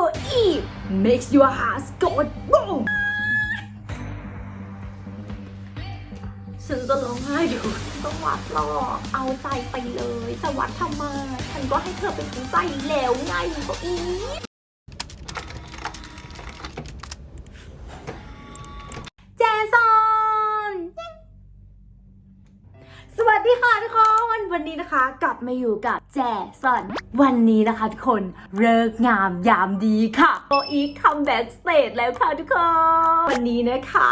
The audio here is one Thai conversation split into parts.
for Eve makes your heart go boom ฉันจะร้องไห้อยู่ต้องวัดหรอกเอาใจไปเลย จะวัดทำไมฉันก็ให้เธอเป็นใจแล้วไงก็อีฟแจซอนสวัสดีค่ะทุกคนวันนี้นะคะ กลับมาอยู่กับ แจซอนวันนี้นะคะทุกคนเลิกงามยามดีค่ะโออีกคัมแบ็กสเตจแล้วค่ะทุกคน วันนี้นะคะ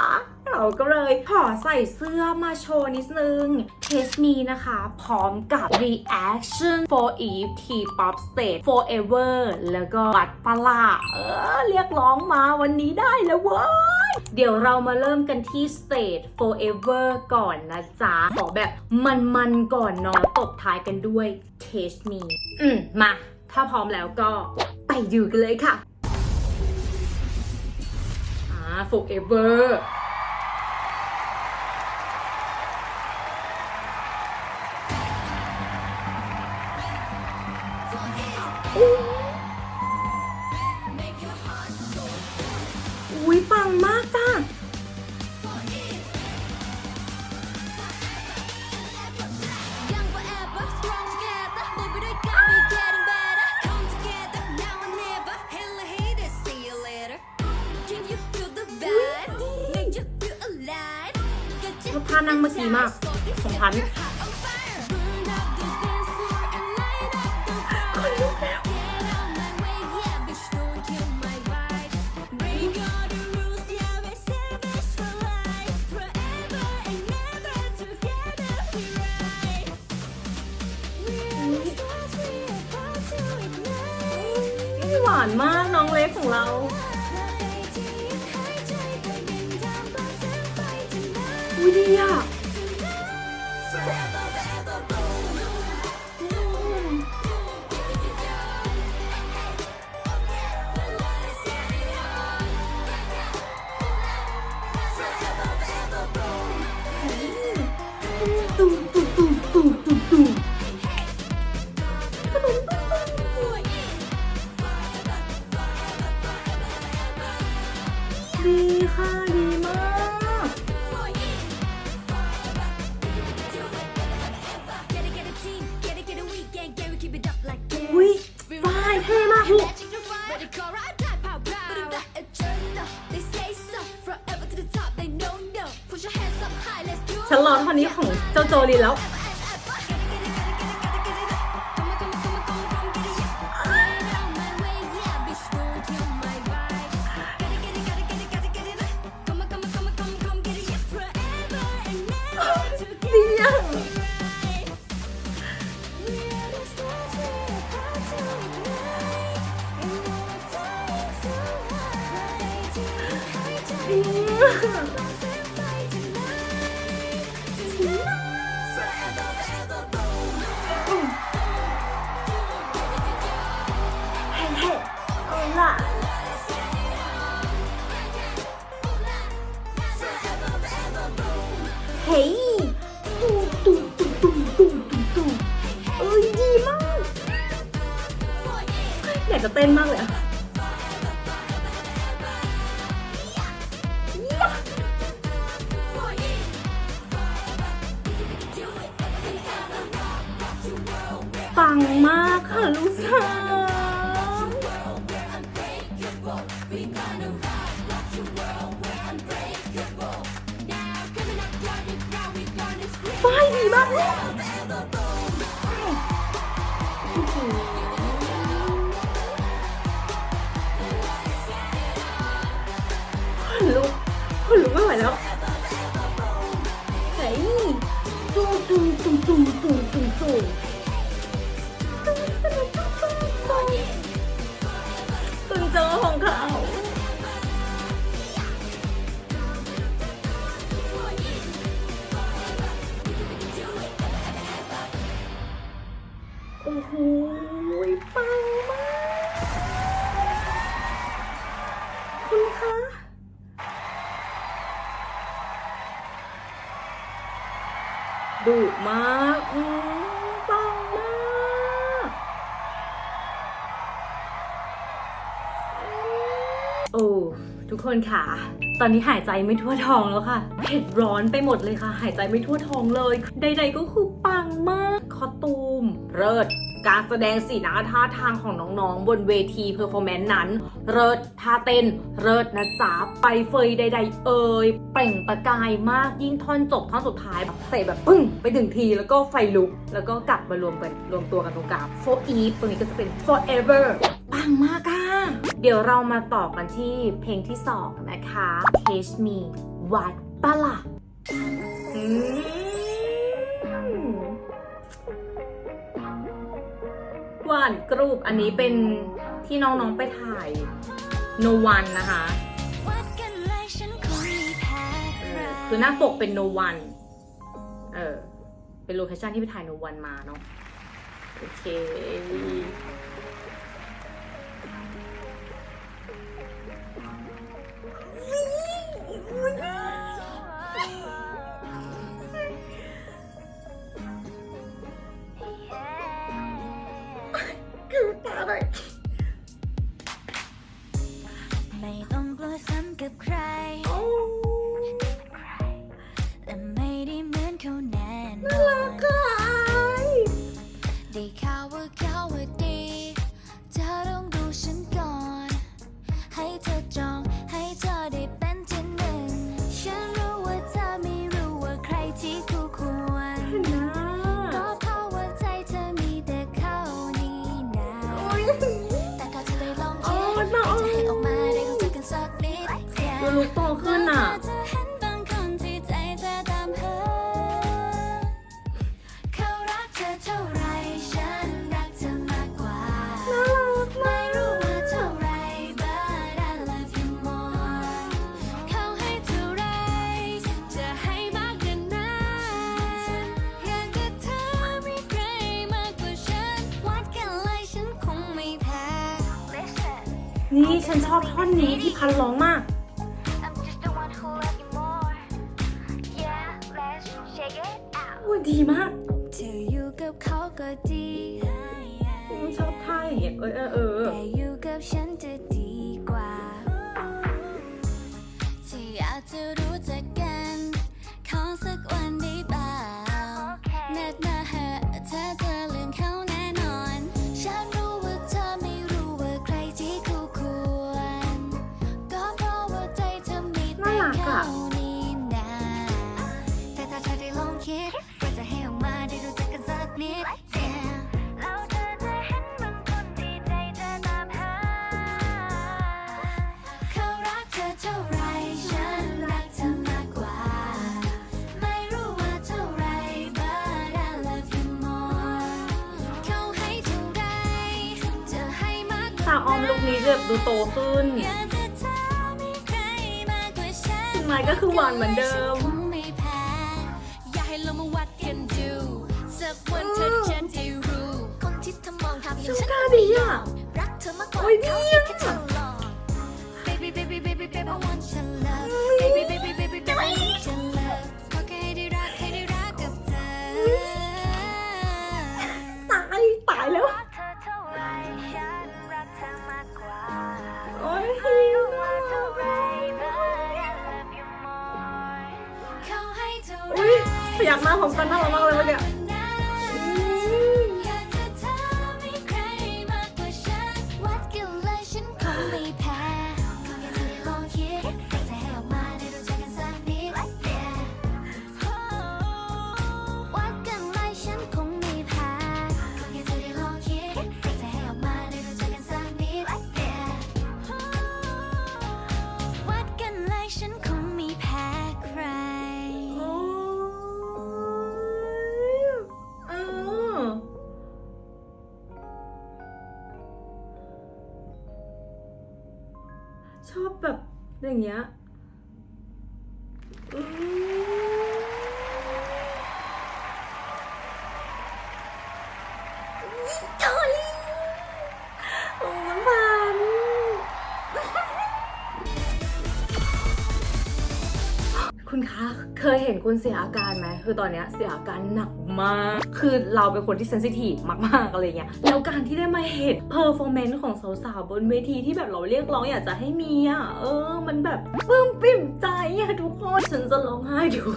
ก็เลยขอใส่เสื้อมาโชว์นิดนึง Taste Me นะคะ พร้อมกับ Reaction for Eve T-pop Stage Forever แล้วก็วัดปลาเออ เรียกร้องมาวันนี้ได้แล้วเว้ย เดี๋ยวเรามาเริ่มกันที่ Stage Forever ก่อนนะจ๊ะ ขอแบบมันๆก่อนเนาะตบท้ายกันด้วย Taste Me อืมมา ถ้าพร้อมแล้วก็ไปดูกันเลยค่ะ อ่า Forever มากของฉันหวานมากน้องเล็กของเราอุ้ยดีอะ ร้อนคนนี้ของเจ้าโจลินแล้ว เฮ้ยตุ้มตุ้มตุ้มตุ้มตุ้มตุ้มตุ้มเอ้ยดีมากอยากจะเต้นมากเลยอะยะปังมากค่ะลูกสาว ป้ายดีมากเลยโอ้โหขนลุกขนลุกไม่ไหวแล้วเฮ้ยตุ้มตุ้มตุ้มตุ้มตุ้มตุ้ม ยปังมาก คุณคะ ดุมากปังมากโอ้ทุกคนค่ะ ตอนนี้หายใจไม่ทั่วท้องแล้วค่ะ เผ็ดร้อนไปหมดเลยค่ะ หายใจไม่ทั่วท้องเลย ใด ๆ ก็คือปังมาก คอตูม เลิศ การแสดงสีหน้าท่าทางของน้องๆ บนเวทีเพอร์ฟอร์แมนซ์นั้น เริดท่าเต้น เริดนะจ๊ะไปเฟยใด ๆ เอ่ยเปล่งประกายมากยิ่งท่อนจบท่อนสุดท้ายแบบเตะแบบปึ้งไปถึงทีแล้วก็ไฟลุก แล้วก็กลับมารวมกันรวมตัวกันตรงกลางโฟอีฟตรงนี้ก็จะเป็น forever ปังมากค่ะ เดี๋ยวเรามาต่อกันที่เพลงที่ 2 นะคะ Catch Me วัดปะละ่ะ วานกรูปอันนี้เป็นที่น้องๆไปถ่ายโนวันนะคะ คือหน้าปกเป็นโนวันเออเป็นโลเคชั่นที่ไปถ่ายโนวันมาเนาะโอเค นี่ฉันชอบท่อนนี้ที่พันร้องมาก ลูกนี้แบบดูโตขึ้นถึงไม้ก็คือหวานเหมือนเดิมชุกาดีอะโอ้ยเนี่ยตายตายแล้ว อยากมาผมกันน่ารักมากเลยเมื่อกี้ 那你、啊 ณคะเคยเห็นคุณเสียอาการไหมคือตอนนี้เสียอาการหนักมาก คือเราเป็นคนที่เซนซิทีฟมากๆอะไรเงี้ยแล้วการที่ได้มาเห็นเพอร์ฟอร์แมนซ์ของสาวๆบนเวทีที่แบบเราเรียกร้องอยากจะให้มีอะเออ มันแบบปลื้มปิ่มใจอะทุกคนฉันจะร้องไห้ทุก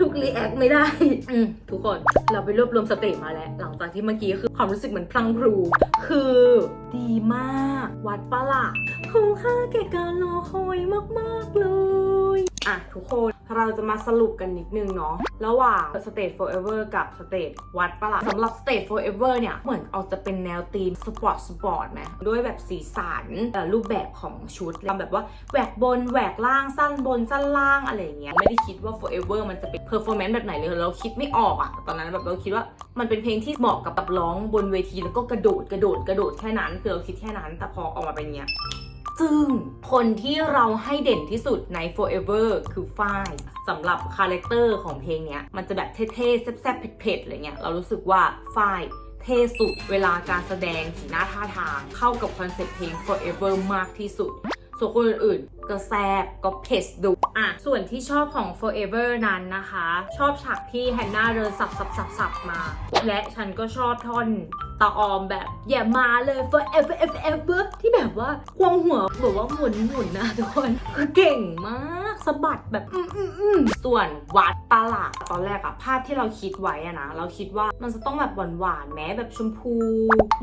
ทุกรีแอคไม่ได้อืทุกคนเราไปรวบรวมสติมาแล้ว หลังจากที่เมื่อกี้คือความรู้สึกเหมือนพลังพลูคือดีมาก วัดประหละคุ้มค่าแก่การรอคอยมาก ๆ เลย อะ ทุกคน เราจะมาสรุปกันนิดนึงเนาะระหว่าง State Forever กับ State วัดปะล่ะสำหรับ State Forever เนี่ย เหมือนเอาจะเป็นแนวธีมสปอร์ตสปอร์ตไหมด้วยแบบสีสันเอ่รูปแบบของชุดทำแบบว่าแหวกบนแหวกล่างสั้นบนสั้นล่างอะไรอย่างเงี้ยไม่ได้คิดว่า Forever มันจะเป็น performance แบบไหนเลยเราคิดไม่ออกอะตอนนั้นแบบเราคิดว่ามันเป็นเพลงที่เหมาะกับกับร้องบนเวทีแล้วก็กระโดดกระโดดกระโดดแค่นั้นคือเราคิดแค่นั้นแต่พอออกมาเป็นอย่างเงี้ย ซึ่งคนที่เราให้เด่นที่สุดใน Forever คือฝ้ายสำหรับคาแรคเตอร์ของเพลงเนี้ย มันจะแบบเท่ๆ แซ่บๆเผ็ดๆอะไรเงี้ย เรารู้สึกว่าฝ้ายเท่สุด เวลาการแสดงสีหน้าท่าทาง เข้ากับคอนเซ็ปต์เพลง Forever มากที่สุด ส่วนคนอื่นๆก็แซบก็เผ็ดดุอะ ส่วนที่ชอบของ Forever นั้นนะคะ ชอบฉากที่แฮนนาเดินสับสับสับสับมา และฉันก็ชอบท่อน ตาออมแบบอย่ามาเลย forever ever ever ที่แบบว่าควงหัวแบบว่าหมุนหมุนนะทุกคนคือเก่งมากสะบัดแบบอืมอืมอืมส่วนวัดตลาดตอนแรกอะภาพที่เราคิดไว้อะนะ เราคิดว่ามันจะต้องแบบหวานหวานๆแม้แบบชมพู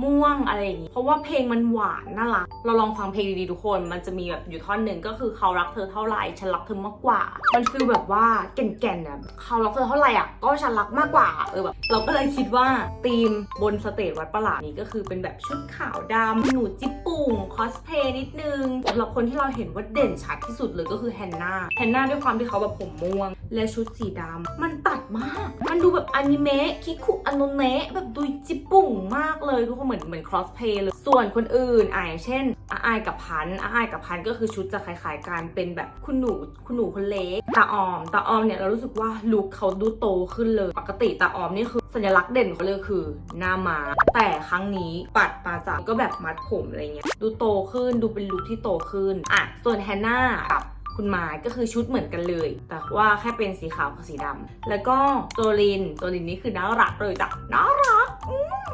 ม่วงอะไรอย่างงี้เพราะว่าเพลงมันหวานน่ารักเราลองฟังเพลงดีๆทุกคน มันจะมีแบบอยู่ท่อนหนึ่งก็คือเขารักเธอเท่าไหร่ฉันรักเธอมากกว่า มันคือแบบว่าแก่นๆอะเขารักเธอเท่าไหร่อะก็ฉันรักมากกว่าเออแบบเราก็เลยคิดว่าธีมบนสเตจวัวัดประหลาดนี้ก็คือเป็นแบบชุดขาวดำหนูจิ๊บปุ่งคอสเพย์นิดนึงสำหรับคนที่เราเห็นว่าเด่นชัดที่สุดเลยก็คือแฮนนาแฮนนาด้วยความที่เขาแบบผมม่วง และชุดสีดำมันตัดมาก มันดูแบบอนิเมะคิคุอโนเนะแบบดูจิ๊บปุ่งมากเลยทุกคนเหมือนเหมือนคอสเพย์เลยส่วนคนอื่นอะอย่าเช่นอาอายกับพันอาอายกับพันก็คือชุดจะคล้ายๆกันเป็นแบบคุณหนูคุณหนูคนเล็กตาออมตาออมเนี่ยเรารู้สึกว่าลุคเขาดูโตขึ้นเลย ปกติตาออมนี่คือ สัญลักษณ์เด่นเขาเลยคือหน้ามา แต่ครั้งนี้ปัดมาจากก็แบบมัดผมอะไรเงี้ย ดูโตขึ้นดูเป็นลุคที่โตขึ้น อะ ส่วนแฮนนากับคุณไม้ก็คือชุดเหมือนกันเลย แต่ว่าแค่เป็นสีขาวกับสีดำแล้วก็โจลินโจลินนี่คือน่ารักเลยจ้ะน่ารัก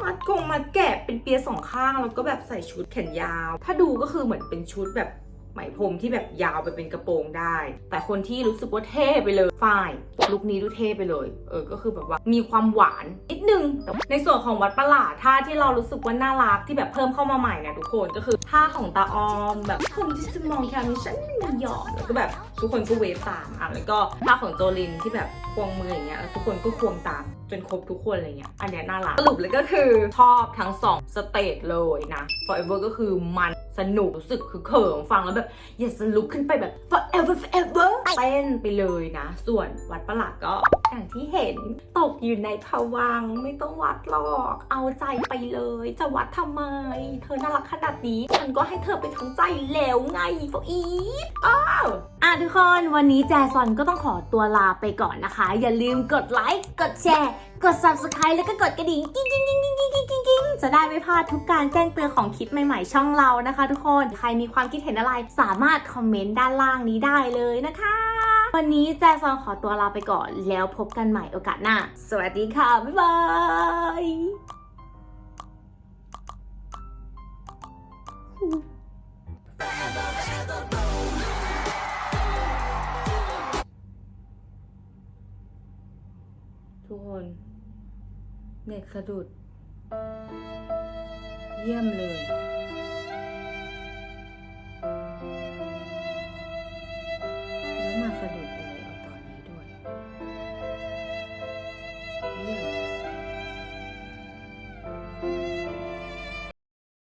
มัดกงมัดแกะเป็นเปียสองข้างแล้วก็แบบใส่ชุดแขนยาว ถ้าดูก็คือเหมือนเป็นชุดแบบ ไหมพรมที่แบบยาวไปเป็นกระโปรงได้ แต่คนที่รู้สึกว่าเท่ไปเลยฝ้ายลุคนี้ดูเท่ไปเลย เออ ก็คือแบบว่ามีความหวานนิดนึง แต่ในส่วนของวัดประหลาดท่าที่เรารู้สึกว่าน่ารักที่แบบเพิ่มเข้ามาใหม่เนี่ยทุกคนก็คือท่าของตาออมแบบคนที่จะมองแค่นี้ฉันไม่ยอมแล้วก็แบบทุกคนก็เวฟตามอะแล้วก็ท่าของโจลินที่แบบควงมืออย่างเงี้ยแล้วทุกคนก็ควงตามจนครบทุกคนอะไรเงี้ยอันเนี้ยน่ารักสรุปเลยก็คือชอบทั้งสองสเตจเลยนะ forever ก็คือมัน สนุกรู้สึกคือเขิมฟังแล้วแบบอยากจะลุกขึ้นไปแบบ forever forever เต้นไปเลยนะ ส่วนวัดประหลาดก็อย่างที่เห็นตกอยู่ในภวังไม่ต้องวัดหรอก เอาใจไปเลย จะวัดทำไม เธอน่ารักขนาดนี้ ฉันก็ให้เธอไปทั้งใจแล้วไงโฟอีอ้าวอะทุกคนวันนี้แจซอนก็ต้องขอตัวลาไปก่อนนะคะ อย่าลืมกดไลค์กดแชร์ กด subscribe แล้วก็กดกระดิ่งกิ้งกิ้งกิ้งกิ้งกิ้งกิ้งกิ้งกิ้งจะได้ไม่พลาดทุกการแจ้งเตือนของคลิปใหม่ๆ ช่องเรานะคะ ทุกคน ใครมีความคิดเห็นอะไรสามารถคอมเมนต์ด้านล่างนี้ได้เลยนะคะ วันนี้แจซอนขอตัวลาไปก่อน แล้วพบกันใหม่โอกาสหน้า สวัสดีค่ะ บ๊ายบายทุกคน เน็ตสะดุด เยี่ยมเลย